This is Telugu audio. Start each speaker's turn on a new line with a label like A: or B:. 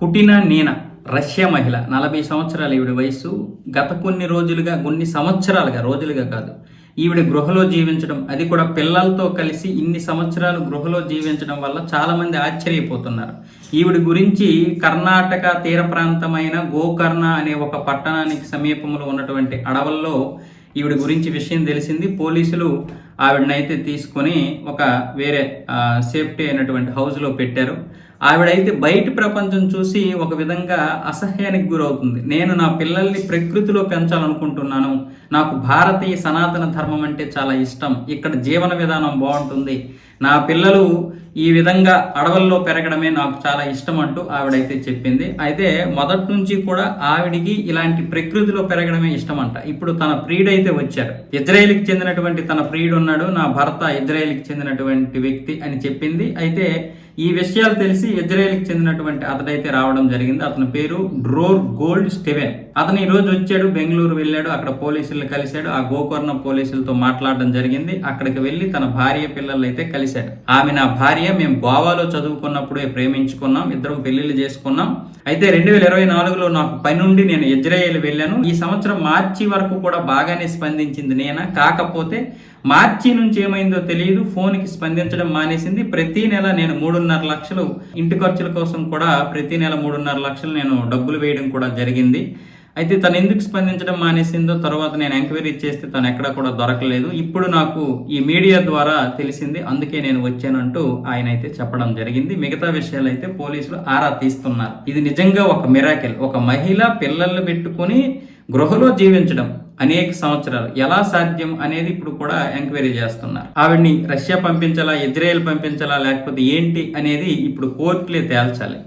A: కుటిన నీన రష్యా మహిళ నలభై సంవత్సరాలు ఈవిడ వయసు గత కొన్ని రోజులుగా కొన్ని సంవత్సరాలుగా రోజులుగా కాదు. ఈవిడ గృహలో జీవించడం అది కూడా పిల్లలతో కలిసి ఇన్ని సంవత్సరాలు గృహలో జీవించడం వల్ల చాలామంది ఆశ్చర్యపోతున్నారు. ఈవిడ గురించి కర్ణాటక తీర ప్రాంతమైన గోకర్ణ అనే ఒక పట్టణానికి సమీపంలో ఉన్నటువంటి అడవుల్లో ఈవిడ గురించి విషయం తెలిసింది. పోలీసులు ఆవిడనైతే తీసుకొని ఒక వేరే సేఫ్టీ అయినటువంటి హౌస్లో పెట్టారు. ఆవిడైతే బయట ప్రపంచం చూసి ఒక విధంగా అసహ్యానికి గురవుతుంది. నేను నా పిల్లల్ని ప్రకృతిలో పెంచాలనుకుంటున్నాను. నాకు భారతీయ సనాతన ధర్మం అంటే చాలా ఇష్టం. ఇక్కడ జీవన విధానం బాగుంటుంది. నా పిల్లలు ఈ విధంగా అడవుల్లో పెరగడమే నాకు చాలా ఇష్టం అంటూ ఆవిడైతే చెప్పింది. అయితే మొదటి నుంచి కూడా ఆవిడికి ఇలాంటి ప్రకృతిలో పెరగడమే ఇష్టం అంట ఇప్పుడు తన ప్రియుడు అయితే వచ్చారు ఇజ్రాయెల్కి చెందినటువంటి తన ప్రియుడు ఉన్నాడు నా భర్త ఇజ్రాయెల్కి చెందినటువంటి వ్యక్తి అని చెప్పింది. అయితే ఈ విషయాలు తెలిసి ఇజ్రాయెల్కి చెందినటువంటి అతడైతే రావడం జరిగింది. అతని పేరు డ్రోర్ గోల్డ్ స్టెవెన్. అతను ఈ రోజు వచ్చాడు బెంగళూరు వెళ్ళాడు అక్కడ పోలీసులు కలిశాడు. ఆ గోకర్ణ పోలీసులతో మాట్లాడడం జరిగింది. అక్కడికి వెళ్ళి తన భార్య పిల్లలు అయితే కలిశాడు. ఆమె నా భార్య మేము గోవాలో చదువుకున్నప్పుడే ప్రేమించుకున్నాం ఇద్దరం పెళ్ళిళ్ళు చేసుకున్నాం. అయితే రెండు వేల ఇరవై నాలుగులో నాకు పని నుండి నేను ఇజ్రాయెల్ వెళ్ళాను. ఈ సంవత్సరం మార్చి వరకు కూడా బాగానే స్పందించింది నేను? కాకపోతే మార్చి నుంచి ఏమైందో తెలియదు. ఫోన్కి స్పందించడం మానేసింది. ప్రతి నెల నేను మూడున్నర లక్షలు ఇంటి ఖర్చుల కోసం కూడా ప్రతి నెల మూడున్నర లక్షలు నేను డబ్బులు వేయడం కూడా జరిగింది. అయితే తను ఎందుకు స్పందించడం మానేసిందో తర్వాత నేను ఎంక్వైరీ చేస్తే తను ఎక్కడా కూడా దొరకలేదు. ఇప్పుడు నాకు ఈ మీడియా ద్వారా తెలిసింది. అందుకే నేను వచ్చానంటూ ఆయన అయితే చెప్పడం జరిగింది. మిగతా విషయాలు అయితే పోలీసులు ఆరా తీస్తున్నారు. ఇది నిజంగా ఒక మిరాకిల్ ఒక మహిళ పిల్లల్ని పెట్టుకుని గృహలో జీవించడం. అనేక సంవత్సరాలు. ఎలా సాధ్యం అనేది ఇప్పుడు కూడా ఎంక్వైరీ చేస్తున్నారు. ఆవిడ్ని రష్యా పంపించాలా ఇజ్రాయెల్ పంపించాలా లేకపోతే ఏంటి అనేది ఇప్పుడు కోర్టులే తేల్చాలి.